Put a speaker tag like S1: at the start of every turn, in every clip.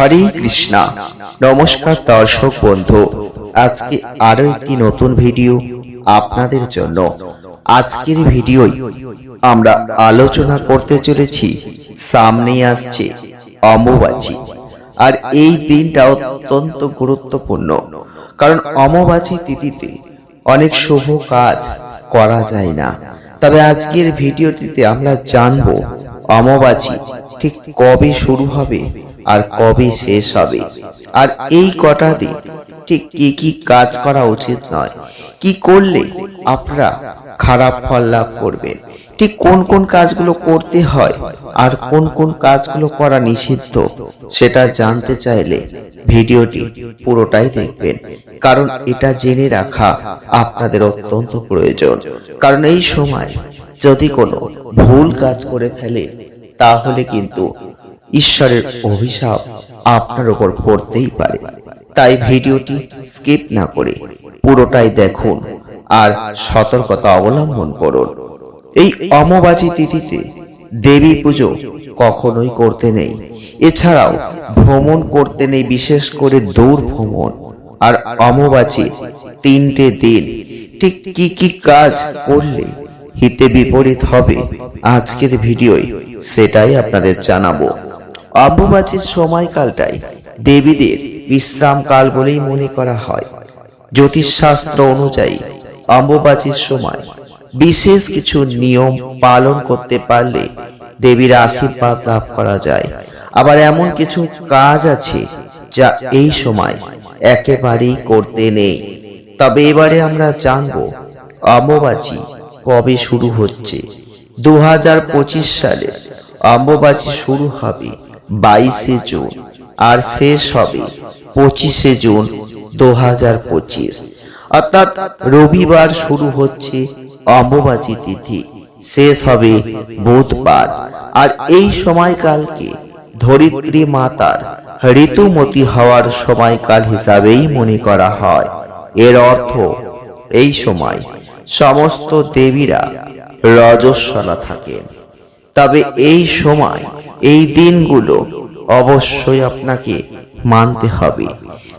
S1: হরে কৃষ্ণা। নমস্কার দর্শক বন্ধু, আজকে আরও একটি নতুন ভিডিও আপনাদের জন্য। আজকের ভিডিওই আমরা আলোচনা করতে চলেছি সামনে আসছে অম্বুবাচী। আর এই দিনটা অত্যন্ত গুরুত্বপূর্ণ, কারণ অমাবাচী তিথিতে অনেক শুভ কাজ করা যায় না। তবে আজকের ভিডিওটিতে আমরা জানব অমাবাচী ঠিক কবে শুরু হবে আর কবে শেষ হবে? আর এই কটা দিন ঠিক কি কি কাজ করা উচিত নয়। কি করলে আপনারা খারাপ ফল লাভ করবেন? ঠিক কোন কোন কাজগুলো করতে হয় আর কোন কোন কাজগুলো করা নিষিদ্ধ সেটা জানতে চাইলে ভিডিওটি পুরোটাই দেখবেন। কারণ এটা জেনে রাখা আপনাদের অত্যন্ত প্রয়োজন। কারণ এই সময় যদি কোনো ভুল কাজ করে ফেলে, তাহলে কিন্তু ঈশ্বরের অভিশাপ আপনার উপর পড়তেই পারে। তাই ভিডিওটি স্কিপ না করে পুরোটাই দেখুন আর সতর্কতা অবলম্বন করুন। এই অমাবাচী তিথিতে দেবী পুজো কখনোই করতে নেই। এছাড়াও ভ্রমণ করতে নেই বিশেষ করে দূর ভ্রমণ। আর অমাবাচী তিনটে দিন ঠিক কি কি কাজ করলে হিতে বিপরীত হবে আজকের ভিডিওয় সেটাই আপনাদের জানাব। অম্বুবাচীর সময়কালটাই দেবীদের বিশ্রাম কাল বলেই মনে করা হয়। জ্যোতিষশাস্ত্র অনুযায়ী অম্বুবাচীর সময় বিশেষ কিছু নিয়ম পালন করতে পারলে দেবীর আশীর্বাদ লাভ করা যায়। আবার এমন কিছু কাজ আছে যা এই সময় একেবারেই করতে নেই। তবে এবারে আমরা জানব অম্বুবাচী কবে শুরু হচ্ছে। দু হাজার পঁচিশ সালে অম্বুবাচী শুরু হবে বাইশে জুন, আর শেষ হবে পঁচিশে জুন দু হাজার পঁচিশ। অর্থাৎ রবিবার শুরু হচ্ছে অম্বুবাচী তিথি, শেষ হবে বুধবার। আর এই সময়কালকে ধরিত্রী মাতার ঋতুমতি হওয়ার সময়কাল হিসাবেই মনে করা হয়। এর অর্থ এই সময় সমস্ত দেবীরা রজস্বলা থাকেন। তবে এই সময় এই দিনগুলো অবশ্যই আপনাকে মানতে হবে।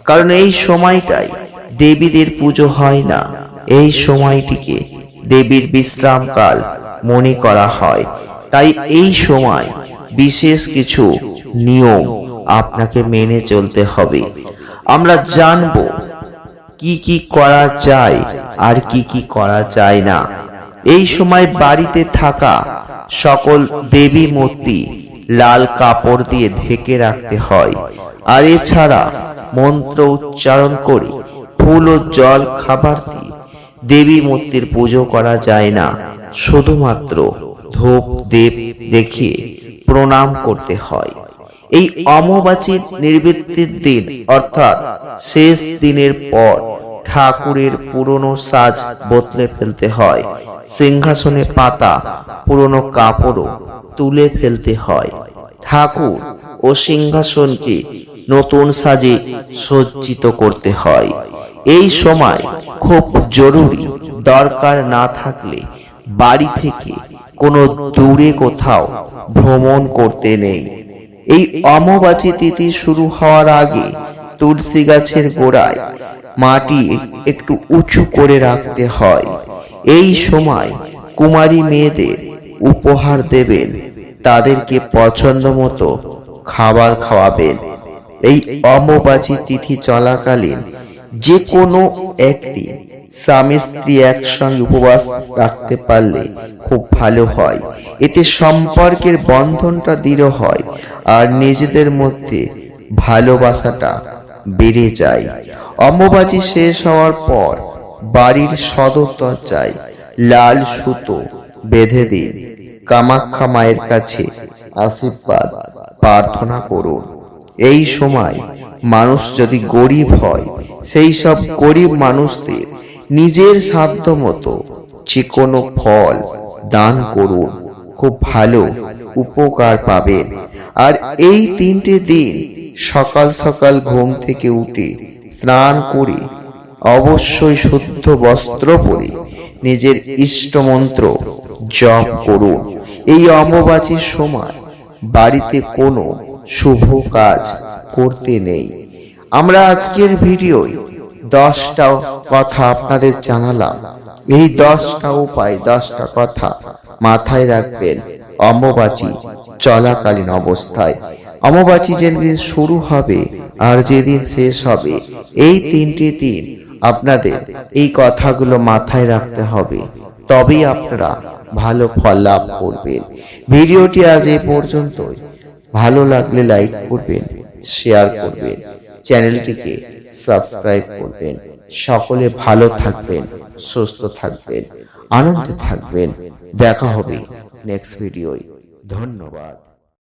S1: কারণ এই সময়টাই দেবীদের পুজো হয় না। এই সময়টিকে দেবীর বিশ্রামকাল মনে করা হয়। তাই এই সময় বিশেষ কিছু নিয়ম আপনাকে মেনে চলতে হবে। আমরা জানব কি কি করা যায় আর কি কি করা যায় না। এই সময় বাড়িতে থাকা সকল দেবী মূর্তি লাল কাপড় দিয়ে ঢেকে রাখতে হয়। আর এছাড়া মন্ত্র উচ্চারণ করে ফুল ও জল খাবার দিয়ে দেবী মূর্তির পুজো করা যায় না। শুধুমাত্র ধূপ দেব দেখিয়ে প্রণাম করতে হয়। এই অমাবাচীর নির্বৃত্তির দিন অর্থাৎ শেষ দিনের পর ঠাকুরের পুরনো সাজ বদলে ফেলতে হয়। সিংহাসনে পাতা, পুরনো কাপড়ও তুলে ফেলতে হয়। ঠাকুর ও সিংহাসনকে নতুন সাজে সজ্জিত করতে হয়। এই সময় খুব জরুরি দরকার না থাকলে বাড়ি থেকে কোনো দূরে কোথাও ভ্রমণ করতে নেই। এই অমবাচী তিথি শুরু হওয়ার আগে তুলসী গাছের গোড়ায় মাটি একটু উঁচু করে রাখতে হয়। এই সময় কুমারী মেয়েদের উপহার দেবেন, তাদেরকে পছন্দ মতো খাবার খাওয়াবেন। এই অম্বুবাচী তিথি চলাকালীন যে কোনো একদিন স্বামী স্ত্রী একসঙ্গে উপবাস রাখতে পারলে খুব ভালো হয়। এতে সম্পর্কের বন্ধনটা দৃঢ় হয় আর নিজেদের মধ্যে ভালোবাসাটা বেড়ে যায়। অম্বুবাচী শেষ হওয়ার পর বাড়ির সদর দরজায় লাল সুতো বেঁধে দিন কামাখ্যা মায়ের কাছে আশীর্বাদ, প্রার্থনা করুন। এই সময় মানুষ যদি গরিব হয়, সেই সব গরিব মানুষদের নিজের সাধ্য মতো যে কোনো ফল দান করুন। খুব ভালো উপকার পাবেন। আর এই তিনটে দিন সকাল সকাল ঘুম থেকে উঠে স্নান করে অবশ্যই শুদ্ধ বস্ত্র পরে নিজের ইষ্ট মন্ত্র জপ করুন। এই অম্বুবাচীর সময় বাড়িতে কোনো শুভ কাজ করতে নেই। আমরা আজকের ভিডিওয় দশটা কথা আপনাদের জানালাম। এই দশটা উপায়, দশটা কথা মাথায় রাখবেন অম্বুবাচী চলাকালীন অবস্থায়। অম্বুবাচী যেদিন শুরু হবে আর যেদিন শেষ হবে, এই তিনটি দিন আপনাদের এই কথাগুলো মাথায় রাখতে হবে। তবেই আপনারা ভালো ফল লাভ করবেন। ভিডিওটি আজ এই পর্যন্তই। ভালো লাগলে লাইক করবেন, শেয়ার করবেন, চ্যানেলটিকে সাবস্ক্রাইব করবেন। সকলে ভালো থাকবেন, সুস্থ থাকবেন, আনন্দে থাকবেন। দেখা হবে নেক্সট ভিডিওয়। ধন্যবাদ।